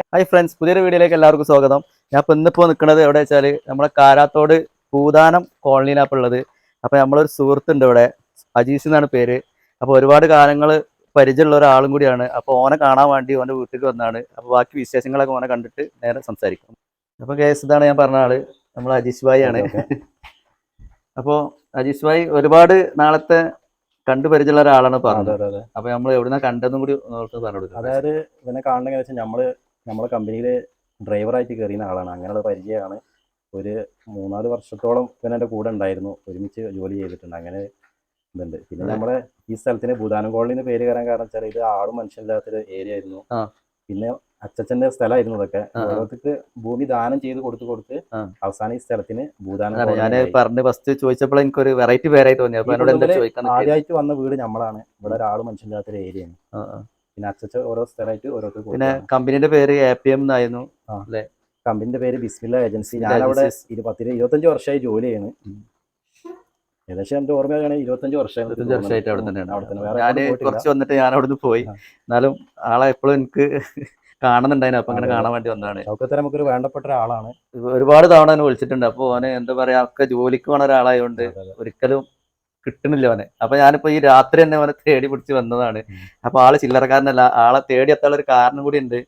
Hi friends പുതിയൊരു വീഡിയോയിലേക്ക് എല്ലാവർക്കും സ്വാഗതം. ഞാൻ ഇപ്പോൾ ഇന്നിപ്പോൾ നിൽക്കുന്നത് എവിടെ വെച്ചാൽ നമ്മുടെ കാരാത്തോട് പൂതാനം കോളനിയിലാണ് ഉള്ളത്. അപ്പോൾ നമ്മളൊരു സുഹൃത്തുണ്ട് ഇവിടെ അജീസ് എന്നാണ് പേര്. അപ്പോൾ ഒരുപാട് കാലങ്ങൾ പരിചയമുള്ള ഒരാളും കൂടിയാണ്. അപ്പോൾ ഓനെ കാണാൻ വേണ്ടി ഓന്റെ വീട്ടിൽ വന്നാണ്. അപ്പോൾ ബാക്കി വിശേഷങ്ങളൊക്കെ ഓനെ കണ്ടിട്ട് നേരെ സംസാരിക്കും. അപ്പോൾ കേസ് ഇതാണ് ഞാൻ പറഞ്ഞ ആൾ. നമ്മൾ അജീഷ് ഭായി ആണ്. അപ്പോൾ അജീഷ് ഭായി ഒരുപാട് നാളത്തെ കണ്ടു പരിചയമുള്ള ഒരാളാണ് പറഞ്ഞത്. അപ്പൊ നമ്മൾ എവിടുന്ന കണ്ടെന്നും കൂടി പറഞ്ഞു കൊടുക്കാം. അതായത് ഇവനെ കാണണമെന്ന് വെച്ചാൽ നമ്മൾ നമ്മളെ കമ്പനിയിൽ ഡ്രൈവറായിട്ട് കയറിയുന്ന ആളാണ്. അങ്ങനെയുള്ള പരിചയമാണ്. ഒരു മൂന്നാൽ വർഷത്തോളം ഇവൻ എന്റെ കൂടെ ഉണ്ടായിരുന്നു. ഒരുമിച്ച് ജോലി ചെയ്തിട്ടുണ്ട്. അങ്ങനെ ഇതുണ്ട്. പിന്നെ നമ്മുടെ ഈ സ്ഥലത്തിന് ഭൂതാനം കോളനിന്ന് പേര് കയറാൻ കാരണം വെച്ചാൽ ഇത് ആളും മനുഷ്യനില്ലാത്തൊരു ഏരിയ ആയിരുന്നു. പിന്നെ അച്ചച്ചന്റെ സ്ഥലമായിരുന്നു ഇതൊക്കെ. ഓരോരുത്തർക്ക് ഭൂമി ദാനം ചെയ്ത് കൊടുത്ത് കൊടുത്ത് അവസാനം ഈ സ്ഥലത്തിന് ഭൂദാനം ഞാൻ പറഞ്ഞു ഫസ്റ്റ് ചോദിച്ചപ്പോൾ എനിക്കൊരു വെറൈറ്റി പേരായി തോന്നി. ആദ്യമായിട്ട് വന്ന വീട് നമ്മളാണ് ഇവിടെ ഒരാളും മനുഷ്യനില്ലാത്തൊരു ഏരിയയാണ്. പിന്നെ അച്ചച്ച ഓരോ സ്ഥലമായിട്ട് ഓരോരുത്തർ പിന്നെ കമ്പനിയുടെ പേര് എ പി എം എന്നായിരുന്നു കമ്പനിന്റെ പേര് ബിസ്മില്ല ഏജൻസി. ഞാൻ അവിടെ ഇരുപത്തി ഇരുപത്തഞ്ച് വർഷമായി ജോലി ചെയ്യുന്നു. ഏകദേശം എന്റെ ഓർമ്മയാണ് ഇരുപത്തഞ്ച് വർഷം ഇരുപത്തഞ്ച് വർഷമായിട്ട് അവിടെ തന്നെയാണ്. ഞാൻ കുറച്ച് വന്നിട്ട് ഞാൻ അവിടുന്ന് പോയി. എന്നാലും ആളെ എപ്പോഴും എനിക്ക് കാണുന്നുണ്ടായിരുന്നു. അപ്പൊ അങ്ങനെ. കാണാൻ വേണ്ടി വന്നതാണ്. തന്നെ നമുക്കൊരു വേണ്ടപ്പെട്ട ഒരാളാണ്. ഒരുപാട് തവണ എന്നെ വിളിച്ചിട്ടുണ്ട്. അപ്പൊ ഓനെ എന്താ പറയാ ഒക്കെ ജോലിക്ക് പോണ ഒരാളായതുകൊണ്ട് ഒരിക്കലും കിട്ടണില്ല അവനെ. അപ്പൊ ഞാനിപ്പോ ഈ രാത്രി തന്നെ അവനെ തേടി പിടിച്ച് വന്നതാണ്. അപ്പൊ ആൾ ചില്ലറക്കാരനല്ല ആളെ തേടി എത്താനുള്ള ഒരു കാരണം കൂടി ഉണ്ട്.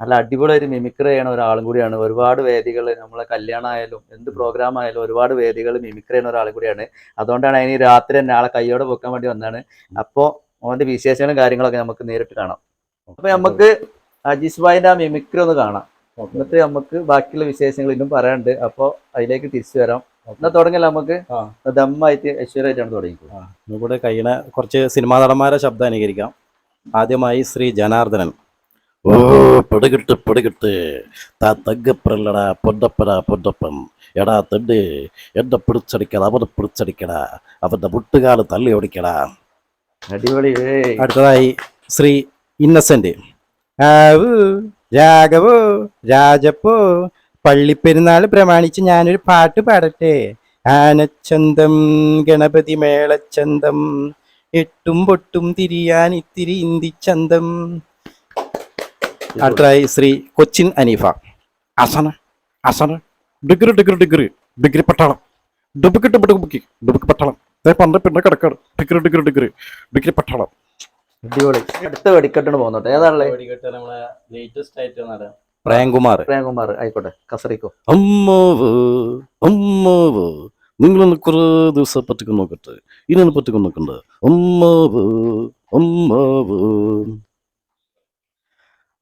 നല്ല അടിപൊളി ഒരു മിമിക്രി ചെയ്യണ ഒരാളും കൂടിയാണ്. ഒരുപാട് വേദികൾ നമ്മളെ കല്യാണം ആയാലും എന്ത് പ്രോഗ്രാം ആയാലും ഒരുപാട് വേദികൾ മിമിക്രി ചെയ്യുന്ന ഒരാളും കൂടിയാണ്. അതുകൊണ്ടാണ് അതിന് രാത്രി തന്നെ ആളെ കൈയോടെ പൊക്കാൻ വേണ്ടി വന്നതാണ്. അപ്പോ ഓന്റെ വിശേഷങ്ങളും കാര്യങ്ങളൊക്കെ നമുക്ക് നേരിട്ട് കാണാം. അപ്പൊ നമുക്ക് അജീഷ് ഭായിന്റെ ആ മിമിക്രി ഒന്ന് കാണാം. എന്നിട്ട് നമുക്ക് ബാക്കിയുള്ള വിശേഷങ്ങൾ ഇന്നും പറയാനുണ്ട്. അപ്പോ അതിലേക്ക് തിരിച്ചു വരാം. എന്നാ തുടങ്ങില്ല നമുക്ക്. ദമ്മായിട്ട് ഐശ്വര്യമായിട്ടാണ് തുടങ്ങിയത് ഇവിടെ കഴിയണ കുറച്ച് സിനിമാ നടന്മാരെ ശബ്ദം അനുകരിക്കാം. ആദ്യമായി ശ്രീ ജനാർദ്ദനൻ. ഓ പെടുകിട്ട് പെടുകിട്ട്. താ തങ്കപ്പറല്ലടാ പൊന്നപ്പടാ പൊന്നപ്പൻ എടാ തെണ്ട് എന്നെ പിടിച്ചടിക്കട അവനെ പിടിച്ചടിക്കട. അവന്റെ മുട്ടുകാൽ തള്ളി ഓടിക്കട. അടിപൊളി അടുത്തതായി ശ്രീ ഇന്നസെന്റ്. രാഘവോ രാജപ്പോ പള്ളിപ്പെരുന്നാൾ പ്രമാണിച്ച് ഞാനൊരു പാട്ട് പാടട്ടെ. ആനച്ചന്തം ഗണപതി മേളച്ചന്തം എട്ടും പൊട്ടും തിരിയാൻ ഇത്തിരി ഇന്തിച്ചന്തം. അടുത്തതായി ശ്രീ കൊച്ചിൻ അനീഫ. അസന അസന. Degree degree degree. ഡിഗ്രി പട്ടാളം. ഡുബുക്ക് ഡുബുക്കി ഡുബുക്ക് പട്ടാളം. ദേ പണ്ട് പിന്നെ കിടക്കാട് ഡിഗ്രി ഡിഗ്രി ഡിഗ്രി. ഡിഗ്രി പട്ടാളം. അടിപൊളി. അടുത്ത വെടിക്കെട്ടിന് പോകുന്നുണ്ട് ഏതാണല്ലേ ലേറ്റസ്റ്റ് ആയിട്ട് പ്രേംകുമാർ. പ്രേംകുമാർ ആയിക്കോട്ടെ. കസറിക്കോ. അമ്മാവ് അമ്മാവ് നിങ്ങളൊന്ന് കുറേ ദിവസം പറ്റിക്ക് നോക്കട്ടെ. ഇനിയൊന്ന് പറ്റിക്ക് നോക്കണ്ട. അമ്മാവ് അമ്മാവ്.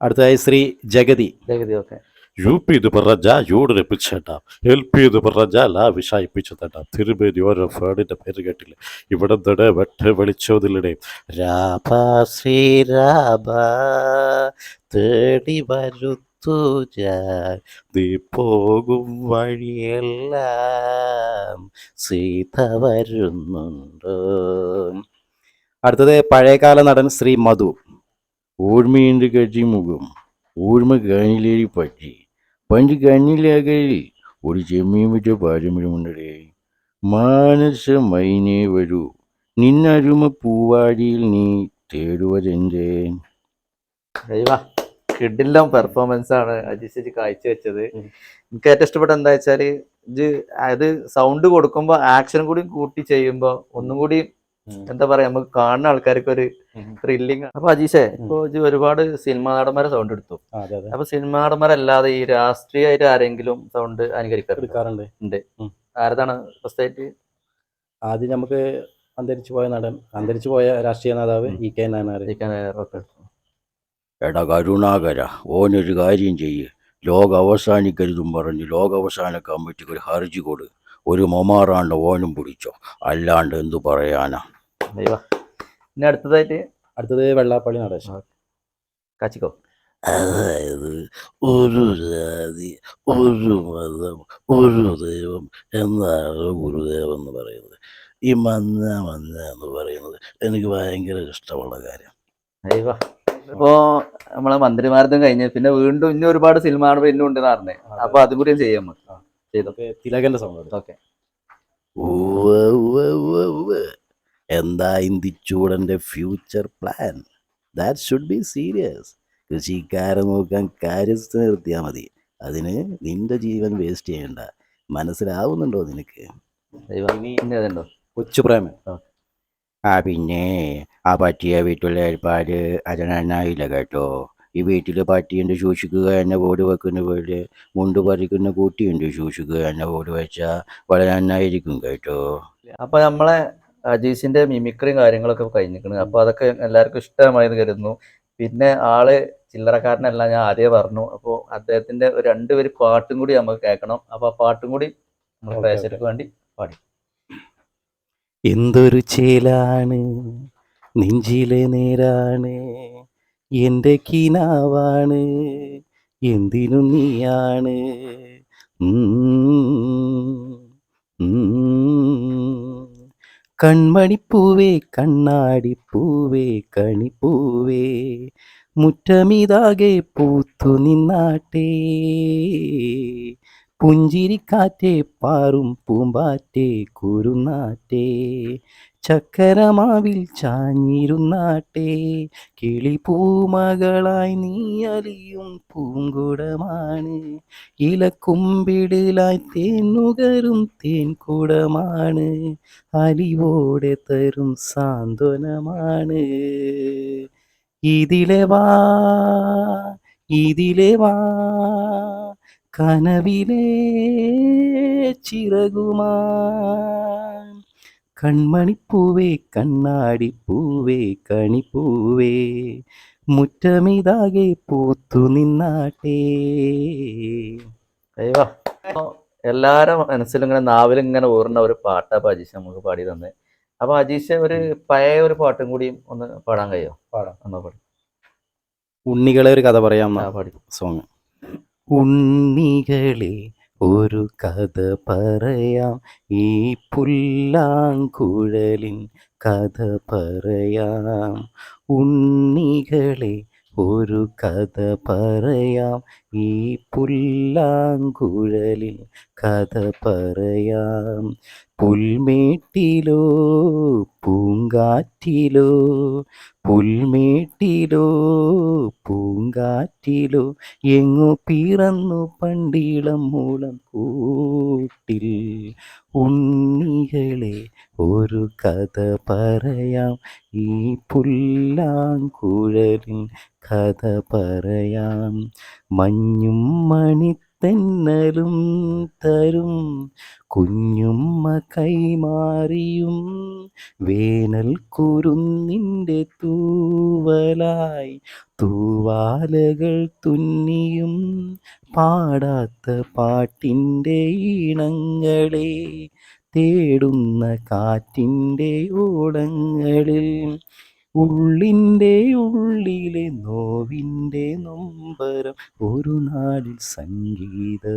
അടുത്തതായി Shri Jagathy. Jagathy okay. U P ഇത് പറഞ്ഞ യോടിപ്പിച്ചേട്ടാ എൽ പി ഇത് പറഞ്ഞ ലാ വിഷായിപ്പിച്ചതേട്ടാ. തിരുമേനി ഓരോ ഫേഡിന്റെ പേര് കേട്ടില്ല? ഇവിടെ തന്നെ വെട്ട് വെളിച്ചോതിലിടെ. രാഭ ശ്രീരാഭ തേടി വരുത്തു ഞാൻ പോകും വഴിയെല്ലാം സീത വരുന്നുണ്ടോ. അടുത്തത് പഴയകാല നടൻ ശ്രീ മധു. ഊഴ്മയുണ്ട് കഴി മുഖം ഊഴ്മ കാണിലേരി പറ്റി. പണ്ട് കണ്ണിലകലിൽ ഒരു ചെമ്മീൻ വിറ്റ പാരമ്പര്യമുണ്ടേ മാനസ മൈനേ വരൂ നിന്നരുമ പൂവാടിയിൽ നീ തേടുവതെന്തേ? ദൈവ കിഡിലും പെർഫോമൻസ് ആണ് അജിത് ചേച്ചി കാഴ്ചവെച്ചത്. എനിക്ക് ഏറ്റവും ഇഷ്ടപ്പെട്ട എന്താ വെച്ചാൽ ഇത് അത് സൗണ്ട് കൊടുക്കുമ്പോ ആക്ഷൻ കൂടി കൂട്ടി ചെയ്യുമ്പോ ഒന്നും കൂടി എന്താ പറയാ നമുക്ക് കാണുന്ന ആൾക്കാർക്ക് ഒരു ത്രില്ലിങ് അപ്പൊ അജീഷേ ഇപ്പൊ ഇത് ഒരുപാട് സിനിമാ നടന്മാരെ സൗണ്ട് എടുത്തു. അപ്പൊ സിനിമാ നടന്മാരല്ലാതെ ഈ രാഷ്ട്രീയമായിട്ട് ആരെങ്കിലും സൗണ്ട് അനുകരിക്കാറുണ്ട്? ഉണ്ട്. ആരതാണ് ഫസ്റ്റായിട്ട് ആദ്യം നമുക്ക് അന്തരിച്ചു പോയ നടൻ അന്തരിച്ചു പോയ രാഷ്ട്രീയ നേതാവ് ഇ കെ നായനാർ ഓക്കെ എടാ കരുണാകര ഓനൊരു കാര്യം ചെയ്യ്. ലോകം അവസാനിക്കരുതും പറഞ്ഞ് ലോക അവസാന കമ്മിറ്റിക്ക് ഒരു ഹർജി കൊടു. ഒരു മൊമാറാണ്ട് ഓനും പിടിച്ചോ. അല്ലാണ്ട് എന്തു പറയാനാ? പിന്നെ അടുത്തതായിട്ട്? അടുത്തത് വെള്ളാപ്പള്ളി നടേശ കാച്ചിക്കോ. അതായത് ഒരു ജാതി ഒരു മതം ഒരു ദൈവം എന്നാണ് ഗുരുദേവൻ എന്ന് പറയുന്നത്. ഈ മന്ന മന്ന എന്ന് പറയുന്നത് എനിക്ക് ഭയങ്കര ഇഷ്ടമുള്ള കാര്യം. ദൈവ ഇപ്പോ നമ്മളെ മന്ത്രിമാരതും കഴിഞ്ഞ് പിന്നെ വീണ്ടും ഇനി ഒരുപാട് സിനിമ പിന്നെ ഉണ്ട് പറഞ്ഞേ. അപ്പൊ അതും കൂടി ചെയ്യാൻ ചെയ്തോ? തിലകന്റെ സൗണ്ട് ഓക്കെ. എന്താ ഇന്ത്യച്ചൂടന്റെ future plan that should be serious കൃഷിക്കാരെ നോക്കാൻ കാര്യസ്ഥ നിർത്തിയാൽ മതി. അതിന് നിന്റെ ജീവൻ വേസ്റ്റ് ചെയ്യണ്ട. മനസ്സിലാവുന്നുണ്ടോ നിനക്ക്? കൊച്ചു പ്രേമൻ ആ പിന്നെ ആ പട്ടിയെ വീട്ടിലെ ഏർപ്പാട് നന്നായില്ല കേട്ടോ. ഈ വീട്ടിൽ പട്ടിയുണ്ട് സൂക്ഷിക്കുക എന്നെ ഓട് വെക്കുന്ന പോലെ മുണ്ട് പറിക്കുന്ന കൂട്ടിയുണ്ട് സൂക്ഷിക്കുക എന്നെ ഓട് വെച്ചാൽ വളരെ നന്നായിരിക്കും കേട്ടോ. അപ്പൊ നമ്മളെ അജീസിന്റെ മിമിക്രിയും കാര്യങ്ങളൊക്കെ കഴിഞ്ഞിരിക്കുന്നത് അപ്പോൾ അതൊക്കെ എല്ലാവർക്കും ഇഷ്ടമായെന്ന് കരുതുന്നു. പിന്നെ ആൾ ചില്ലറക്കാരനല്ല ഞാൻ ആദ്യം പറഞ്ഞു. അപ്പോൾ അദ്ദേഹത്തിന്റെ ഒരു രണ്ടുപേര് പാട്ടും കൂടി നമുക്ക് കേൾക്കണം. അപ്പോൾ ആ പാട്ടും കൂടി നമ്മുടെ ഓക്കേ, പ്രേക്ഷകർക്ക് വേണ്ടി എന്തൊരു ചേലാണ്. നെഞ്ചിലെ നേരാണ് എന്റെ കിനാവാണ് എന്തിനും നീയാണ്. കൺമണിപ്പൂവേ കണ്ണാടിപ്പൂവേ കണിപ്പൂവേ മുറ്റമിതാകെ പൂത്തു നിന്നാട്ടേ പുഞ്ചിരിക്കാറ്റേ പാറും പൂമ്പാറ്റേ കുരുന്നാറ്റേ. ചക്കരമാവിൽ ചാഞ്ഞിരുന്നാട്ടെ കിളിപ്പൂമകളായി നീ അലിയും പൂങ്കുടമാണ്. ഇലക്കുമ്പിടിലായി തേനുകരും തേൻകുടമാണ് അലിവോടെ തരും സാന്ത്വനമാണ്. ഇതിലെ വാ ഇതിലെ വാ. കനവിലെ ചിറകുമാ കൺമണിപ്പൂവേ കണ്ണാടിപ്പൂവേ കണിപ്പൂവേ മുറ്റമിതാകെ പൂത്തു നിന്നാട്ടേ. അയ്യോ. എല്ലാരും മനസ്സിലും ഇങ്ങനെ നാവിലും ഇങ്ങനെ ഓർണ ഒരു പാട്ടാ അപ്പൊ അജീഷ് നമുക്ക് പാടി തന്നെ അപ്പൊ അജീഷ് ഒരു പഴയ ഒരു പാട്ടും കൂടിയും ഒന്ന് പാടാൻ കഴിയോ പാടാം. എന്നാ പാടി. ഉണ്ണികളെ ഒരു കഥ പറയാം സോങ് ഉണ്ണികളെ ഒരു കഥ പറയാം. ഈ പുല്ലാങ്കുഴലിൻ കഥ പറയാം. ഉണ്ണികളെ ഒരു കഥ പറയാം. ഈ പുല്ലാങ്കുഴലിൻ കഥ പറയാം. പുൽമേട്ടിലോ പൂങ്കാറ്റിലോ പുൽമേട്ടിലോ പൂങ്കാറ്റിലോ എങ്ങു പിറന്നു പണ്ടിളം മൂളം കൂട്ടിൽ. ഉണ്ണികളെ ഒരു കഥ പറയാം ഈ പുല്ലാങ്കുഴലിൻ കഥ പറയാം. മഞ്ഞും മണിത്തെന്നലും തരും. കുഞ്ഞുമ്മ കൈമാറിയും വേനൽ കുരുന്നിന്റെ തൂവലായി തൂവാലകൾ തുന്നിയും പാടാത്ത പാട്ടിന്റെ ഈണങ്ങളെ തേടുന്ന കാറ്റിന്റെ ഓടങ്ങളിൽ ഉള്ളിന്റെ ഉള്ളിലെ നോവിന്റെ നൊമ്പരം ഒരു നാടിൽ സംഗീതമായി.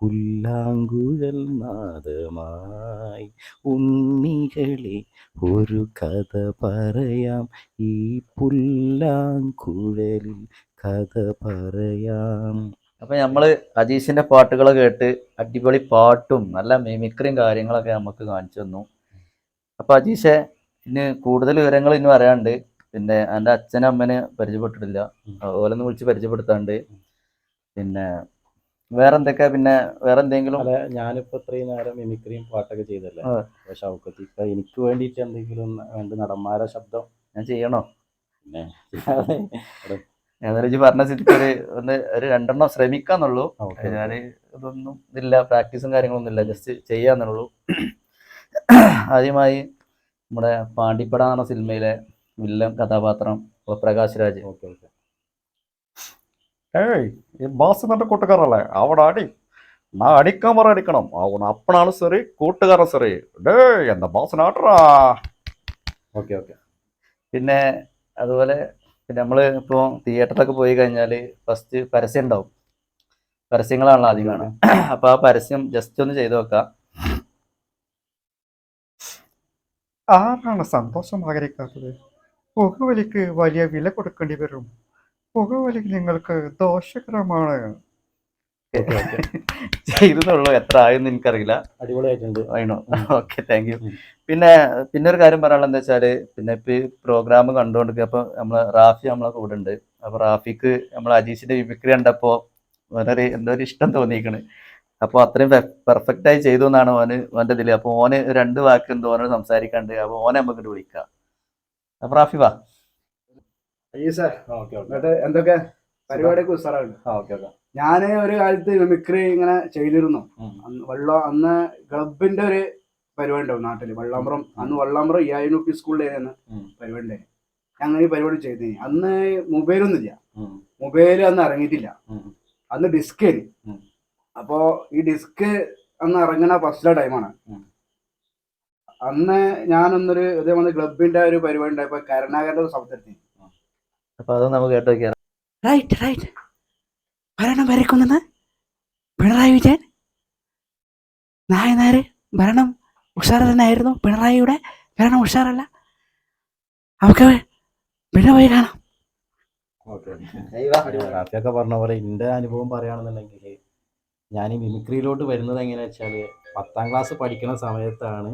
പുല്ലാങ്കുഴൽ നാദമായി. ഉണ്ണികളെ ഒരു കഥ പറയാം. ഈ പുല്ലാങ്കുഴലിൽ കഥ പറയാം. അപ്പൊ നമ്മൾ അജീഷിന്റെ പാട്ടുകൾ കേട്ട് അടിപൊളി പാട്ടും നല്ല മിമിക്രിയും കാര്യങ്ങളൊക്കെ നമുക്ക് കാണിച്ചു തന്നു. അപ്പൊ അജീഷെ ഇനി കൂടുതൽ വിവരങ്ങൾ ഇനി പറയാണ്ട് പിന്നെ എന്റെ അച്ഛനും അമ്മനെ പരിചയപ്പെട്ടിട്ടില്ല. ഓലൊന്ന് വിളിച്ച് പരിചയപ്പെടുത്താണ്ട്. പിന്നെ വേറെ എന്തൊക്കെയാ പിന്നെ വേറെ എന്തെങ്കിലും അല്ല ഞാനിപ്പോ ഇത്രയും നേരം മിമിക്രിയും പാട്ടൊക്കെ ചെയ്തല്ലേ. പക്ഷെ ഷൗക്കത്ത് ഇപ്പൊ എനിക്ക് വേണ്ടിയിട്ട് എന്തെങ്കിലും രണ്ട് നടന്മാരെ ശബ്ദം? ഞാൻ ചെയ്യണോ? പിന്നെ ഏതായാലും പറഞ്ഞ സ്ഥിതിക്ക് ഒരു ഒന്ന് ഒരു രണ്ടെണ്ണം ശ്രമിക്കാന്നുള്ളൂ. ഞാൻ ഇതൊന്നും ഇതില്ല പ്രാക്ടീസും കാര്യങ്ങളൊന്നും ഇല്ല. ജസ്റ്റ് ചെയ്യാന്നുള്ളൂ. ആദ്യമായി നമ്മുടെ പാണ്ടിപ്പട എന്ന സിനിമയിലെ വില്ലൻ കഥാപാത്രം പ്രകാശ് രാജ് ഓക്കെ ഓക്കെ ஏய் என் பாஸ் நல்ல கூட்டுக்காரன்ல அவனை அடி நான் அடிக்காம வர அடிக்கணும் அவன் அப்பனாலும் சரி கூட்டுக்காரன் சரி டேய் அந்த பாஸ் நாட்டுறா ഓക്കെ ഓക്കെ പിന്നെ അതുപോലെ പിന്നെ നമ്മൾ ഇപ്പോൾ തിയേറ്ററിലൊക്കെ പോയി കഴിഞ്ഞാൽ ഫസ്റ്റ് പരസ്യം ഉണ്ടാവും പരസ്യങ്ങളാണല്ലോ ആദ്യം കാണുക അപ്പോൾ ആ പരസ്യം ജസ്റ്റ് ഒന്ന് ചെയ്ത് നോക്കാം ആരാണ് സന്തോഷം ആഗ്രഹിക്കാത്തത്? പുകവലിക്ക് വലിയ വില കൊടുക്കേണ്ടി വരും. പുകവലി നിങ്ങൾക്ക് ദോഷകരമാണ്. ചെയ്തതുള്ളൂ എത്ര ആയെന്ന് എനിക്കറിയില്ല. അടിപൊളിയായിട്ടുണ്ട്. ആയിണോ ഓക്കെ താങ്ക് യു. പിന്നെ പിന്നെ ഒരു കാര്യം പറയാനുള്ള എന്താ വെച്ചാൽ പിന്നെ ഇപ്പൊ ഈ പ്രോഗ്രാം കണ്ടുകൊണ്ട് അപ്പൊ നമ്മൾ റാഫി നമ്മളെ കൂടെ ഉണ്ട്. അപ്പൊ റാഫിക്ക് നമ്മൾ അജീഷിന്റെ വിമിക്രി കണ്ടപ്പോ വളരെ എന്തോ ഒരു ഇഷ്ടം തോന്നിയിരിക്കണ്. അപ്പൊ അത്രയും പെർഫെക്റ്റ് ആയി ചെയ്തു എന്നാണ് ഓന് ഓന്റെ ഇതിൽ. അപ്പൊ ഓന് രണ്ട് വാക്ക് എന്തോ ഓനോട് സംസാരിക്കാണ്ട്. അപ്പൊ ഓനെ നമുക്ക് വിളിക്കാം. അപ്പൊ റാഫി വാ. എന്തൊക്കെ? പരിപാടിയൊക്കെ ഉസാറാണ് ഞാൻ ഒരു കാലത്ത് മിമിക്രി ഇങ്ങനെ ചെയ്തിരുന്നു. അന്ന് വെള്ളം അന്ന് ക്ലബിന്റെ ഒരു പരിപാടി ഉണ്ടാവും നാട്ടിൽ. വെള്ളാമ്പ്രം അന്ന് വെള്ളാമ്പ്രം അയ്യായിരം റുപ്പി സ്കൂളിലായിരുന്നു. പരിപാടി ഞങ്ങൾ ഈ പരിപാടി ചെയ്തേ. അന്ന് മൊബൈലൊന്നും ഇല്ല ഉം. മൊബൈൽ അന്ന് ഇറങ്ങിയിട്ടില്ല. അന്ന് ഡിസ്ക് അപ്പോ ഈ ഡിസ്ക് അന്ന് ഇറങ്ങണ ഫസ്റ്റ് ടൈമാണ്. അന്ന് ഞാനൊന്നൊരു ഇതേപോലെ ക്ലബിന്റെ ഒരു പരിപാടി ഉണ്ടായപ്പോ കരുണാകരന്റെ ഒരു ശബ്ദത്തിൽ അപ്പൊ അത് നമുക്ക് കേട്ടോ വെക്കാം റൈറ്റ് റൈറ്റ് ഭരണം ഭരിക്കുന്നത് പിണറായി വിജയൻ. നായനാര് ഭരണം ഉഷാർ തന്നെയായിരുന്നു. പിണറായിയുടെ ഭരണം ഉഷാറല്ല. നമുക്ക് പിന്നെ പോയി കാണാം. പറഞ്ഞ പോലെ എന്റെ അനുഭവം പറയുകയാണെന്നുണ്ടെങ്കിൽ ഞാൻ ഈ മിമിക്രിയിലോട്ട് വരുന്നത് എങ്ങനെയാ വെച്ചാൽ പത്താം ക്ലാസ് പഠിക്കുന്ന സമയത്താണ്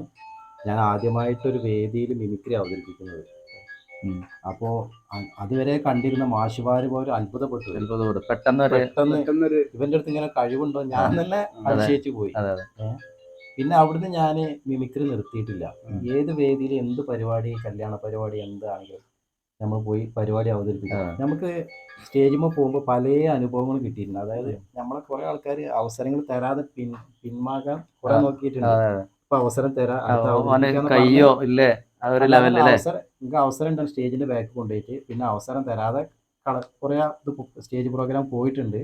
ഞാൻ ആദ്യമായിട്ടൊരു വേദിയിൽ മിമിക്രി അവതരിപ്പിക്കുന്നത്. അപ്പോ അപ്പോൾ അതുവരെ കണ്ടിരുന്ന മാഷുമാര് പോലും അത്ഭുതപ്പെട്ടു. അത്ഭുതപ്പെട്ടു. പെട്ടെന്ന് ഒരു പെട്ടെന്ന് ഇവന്റെ അടുത്ത് ഇങ്ങനെ കഴിവുണ്ടോ? ഞാൻ തന്നെ അതിശയിച്ചു പോയി. അതെ അതെ. പിന്നെ അവിടുന്ന് ഞാൻ മിമിക്രി നിർത്തിയിട്ടില്ല. ഏത് വേദിയിൽ എന്ത് പരിപാടി കല്യാണ പരിപാടി എന്താണെങ്കിലും നമ്മൾ പോയി പരിപാടി അവതരിപ്പിക്കും. നമുക്ക് സ്റ്റേജിൽ പോകുമ്പോൾ പല അനുഭവങ്ങൾ കിട്ടിയിട്ടുണ്ട് അതായത് നമ്മളെ കുറെ ആൾക്കാർ അവസരങ്ങൾ തരാതെ പിൻ പിന്മാകാൻ കുറെ. നോക്കിയിട്ടുണ്ട്. ഇപ്പൊ അവസരം തരാം കയ്യോ ഇല്ലേ നിങ്ങൾക്ക് അവസരം ഉണ്ടാവും സ്റ്റേജിന്റെ ബാക്ക് കൊണ്ടുപോയിട്ട് പിന്നെ അവസരം തരാതെ കുറെ ഇത് സ്റ്റേജ് പ്രോഗ്രാം പോയിട്ടുണ്ട്.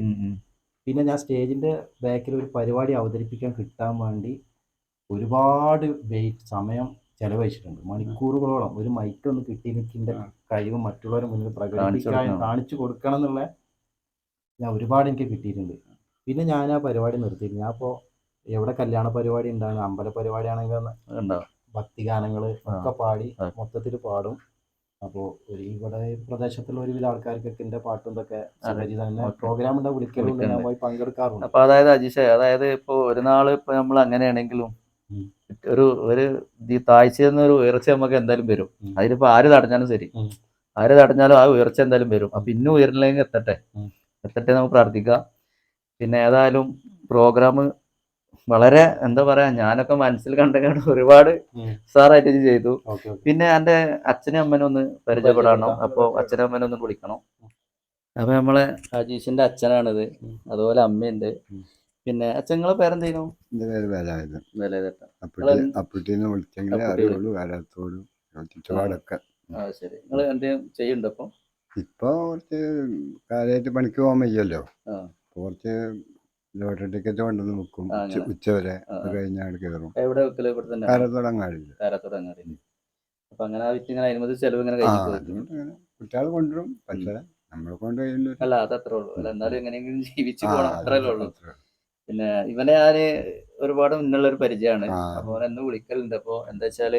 പിന്നെ ഞാൻ സ്റ്റേജിന്റെ ബാക്കിൽ ഒരു പരിപാടി അവതരിപ്പിക്കാൻ കിട്ടാൻ വേണ്ടി ഒരുപാട് വെയിറ്റ് സമയം ചെലവഴിച്ചിട്ടുണ്ട്. മണിക്കൂറുകളോളം ഒരു മൈക്ക് ഒന്ന് കിട്ടി എനിക്കിന്റെ കഴിവ് മറ്റുള്ളവരുടെ മുന്നിൽ പ്രകടിപ്പിക്കാൻ കാണിച്ചു കൊടുക്കണം എന്നുള്ള ഞാൻ ഒരുപാട് എനിക്ക് കിട്ടിയിട്ടുണ്ട്. പിന്നെ ഞാൻ ആ പരിപാടി നിർത്തി. ഞാൻ ഇപ്പോൾ എവിടെ കല്യാണ പരിപാടി ഉണ്ടാകും അമ്പല പരിപാടി ആണെങ്കിൽ ഭക്തി ഭക്തിഗാനങ്ങൾ ഒക്കെ പാടി മൊത്തത്തിൽ പാടും. അപ്പോൾ ഒരു ഇവിടെ പ്രദേശത്തുള്ള ഒരുവിധ ആൾക്കാർക്കൊക്കെ എന്റെ പാട്ടും ഇതൊക്കെ തന്നെ. പ്രോഗ്രാം ഉണ്ടാ വിളിക്കലുണ്ട് ഞാൻ. പോയി പങ്കെടുക്കാറുണ്ട്. അപ്പൊ അതായത് അജിഷ അതായത് ഇപ്പൊ ഒരു നാൾ ഇപ്പൊ നമ്മൾ അങ്ങനെയാണെങ്കിലും. ഒരു ഒരു ഈ താഴ്ചയിൽ ഒരു ഉയർച്ച നമുക്ക് എന്തായാലും വരും. അതിലിപ്പോ ആര് തടഞ്ഞാലും ശരി. ആര് തടഞ്ഞാലും ആ ഉയർച്ച എന്തായാലും വരും. അപ്പൊ ഇന്നും ഉയർന്നില്ലെങ്കിൽ എത്തട്ടെ. എത്തട്ടെ നമുക്ക് പ്രാർത്ഥിക്കാം. പിന്നെ ഏതായാലും പ്രോഗ്രാം വളരെ എന്താ പറയാ ഞാനൊക്കെ മനസ്സിൽ കണ്ടുകൊണ്ട് ഒരുപാട്. സാറായിട്ട് ഇത് ചെയ്തു. പിന്നെ എന്റെ അച്ഛനും അമ്മനും ഒന്ന് പരിചയപ്പെടണം. അപ്പോ അപ്പോൾ അച്ഛനും അമ്മനും ഒന്ന് വിളിക്കണം. അപ്പൊ നമ്മളെ അജീഷിന്റെ അച്ഛനാണിത്. അതുപോലെ അമ്മയുണ്ട്. പിന്നെ അച്ഛങ്ങളെ പേരെന്തേനു? പേര് വേലായുധൻ വേലായുധേട്ട അപ്പുട്ടി നിങ്ങൾ അപ്പുട്ടീന്ന് വിളിച്ചെങ്കിലേ അപ്പുട്ടീന്ന്. അറിയുള്ളൂ കാലത്തോടും ചുറ്റുപാടൊക്കെ. ആ ശരി. നിങ്ങൾ എന്തെങ്കിലും ചെയ്യുന്നുണ്ടോ അപ്പൊ ഇപ്പൊ കുറച്ച് കാര്യമായിട്ട് പണിക്ക് പോകാൻ വയ്യല്ലോ. ആ. അപ്പൊ കുറച്ച് ലോട്ടറി ടിക്കറ്റ് കൊണ്ടുവന്ന് വെക്കും. ഉച്ചവരെ കയറും. എവിടെ വെക്കൽ? ഇവിടെ തന്നെ. കാലത്തോട് അങ്ങാടില്ല കാരത്തോട് അങ്ങാടി അപ്പൊ അങ്ങനെ ആ വിറ്റ് ഇങ്ങനെ ചെലവ് ഇങ്ങനെ കുട്ടികൾ കൊണ്ടുവരും. പക്ഷെ നമ്മളെ കൊണ്ട് അല്ല അതത്രേ ഉള്ളൂ. അല്ല എന്നാലും എങ്ങനെയെങ്കിലും ജീവിച്ചു പോകണം അത്രേ ഉള്ളൂ. പിന്നെ ഇവനെ ഞാൻ ഒരുപാട് മുന്നുള്ള ഒരു പരിചയമാണ്. അപ്പൊ എന്നും എന്നെ വിളിക്കലുണ്ട്. അപ്പൊ എന്താ വെച്ചാൽ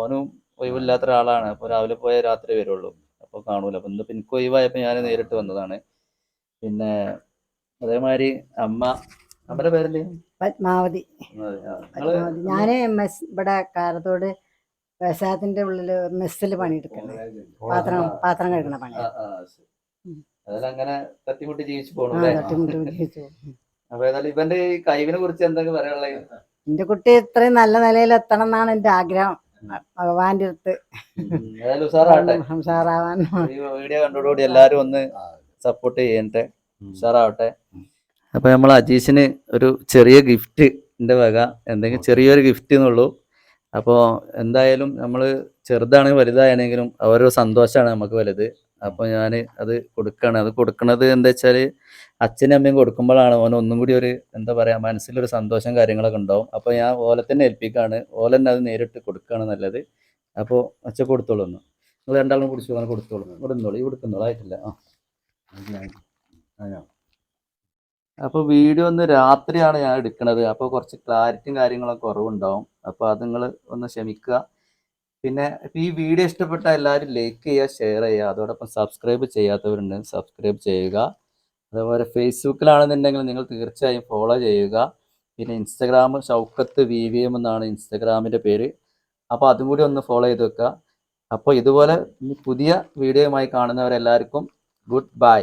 ഓനും ഒഴിവില്ലാത്ത ഒരാളാണ്. അപ്പൊ രാവിലെ പോയ രാത്രി വരുള്ളൂ. അപ്പൊ കാണൂല. അപ്പൊ ഇന്നിപ്പോ എനിക്ക് ഒഴിവായപ്പോ ഞാൻ നേരിട്ട് വന്നതാണ്. പിന്നെ അതേമാതിരി അമ്മ അമ്മയുടെ പേരെന്തേ? പത്മാവതി. ഞാൻ ഇവിടെ കാരത്തോട് വ്യവസായത്തിന്റെ ഉള്ളിൽ മെസ്സിൽ പണിയെടുക്കണേ പാത്രം പാത്രം കഴുകണ പണി അങ്ങനെ തട്ടിമുട്ടി ജീവിച്ചു പോണു തട്ടിമുട്ടി വിളിച്ചു അപ്പൊ ഏതായാലും ഇവന്റെ ഈ കഴിവിനെ കുറിച്ച് എന്തൊക്കെ പറയാനുള്ളത് എന്റെ കുട്ടി ഇത്രയും നല്ല നിലയിൽ എത്തണം എന്നാണ് എന്റെ ആഗ്രഹം. ഭഗവാന്റെ അടുത്ത്. ഏതായാലും ഉഷാറാവട്ടെ. സംസാറാവാൻ ഈ വീഡിയോ കണ്ടോടുകൂടി എല്ലാരും ഒന്ന് സപ്പോർട്ട് ചെയ്യട്ടെ. ഉഷാറാവട്ടെ. അപ്പൊ നമ്മൾ അജീഷിന് ഒരു ചെറിയ ഗിഫ്റ്റ് ന്റെ വക എന്തെങ്കിലും ചെറിയൊരു ഗിഫ്റ്റ് എന്നുള്ളൂ അപ്പോൾ എന്തായാലും നമ്മൾ ചെറുതാണെങ്കിൽ വലുതായാണെങ്കിലും അവരൊരു സന്തോഷമാണ് നമുക്ക് വലുത്. അപ്പോൾ ഞാൻ അത് കൊടുക്കുകയാണ് അത് കൊടുക്കുന്നത് എന്താ വെച്ചാൽ അച്ഛനും അമ്മയും കൊടുക്കുമ്പോഴാണ് ഓൻ ഒന്നും കൂടി ഒരു എന്താ പറയുക മനസ്സിലൊരു സന്തോഷം കാര്യങ്ങളൊക്കെ ഉണ്ടാവും. അപ്പോൾ ഞാൻ ഓലെ തന്നെ ഏൽപ്പിക്കുകയാണ് ഓല തന്നെ അത് നേരിട്ട് കൊടുക്കുകയാണ് നല്ലത്. അപ്പോൾ അച്ഛ കൊടുത്തോളൂ ഒന്ന്. നിങ്ങൾ രണ്ടാളും കുടിച്ചു അങ്ങനെ കൊടുത്തോളൂ. ഇവിടെ നിന്നോളൂ. ഇവിടെ ആയിട്ടില്ല. ആ. അപ്പോൾ വീഡിയോ ഒന്ന് രാത്രിയാണ് ഞാൻ എടുക്കുന്നത് അപ്പോൾ കുറച്ച് ക്ലാരിറ്റിയും കാര്യങ്ങളൊക്കെ കുറവുണ്ടാവും. അപ്പോൾ അത് നിങ്ങൾ ഒന്ന് ക്ഷമിക്കുക. പിന്നെ ഈ വീഡിയോ ഇഷ്ടപ്പെട്ട എല്ലാവരും ലൈക്ക് ചെയ്യുക ഷെയർ ചെയ്യുക. അതോടൊപ്പം സബ്സ്ക്രൈബ് ചെയ്യാത്തവരുണ്ടെങ്കിൽ സബ്സ്ക്രൈബ് ചെയ്യുക. അതുപോലെ ഫേസ്ബുക്കിലാണെന്നുണ്ടെങ്കിൽ നിങ്ങൾ തീർച്ചയായും ഫോളോ ചെയ്യുക. പിന്നെ Instagram Shoukath V V M എന്നാണ് ഇൻസ്റ്റഗ്രാമിന്റെ പേര്. അപ്പോൾ അതും കൂടി ഒന്ന് ഫോളോ ചെയ്ത് വെക്കുക. അപ്പോൾ ഇതുപോലെ പുതിയ വീഡിയോയുമായി കാണുന്നവരെല്ലാവർക്കും ഗുഡ് ബൈ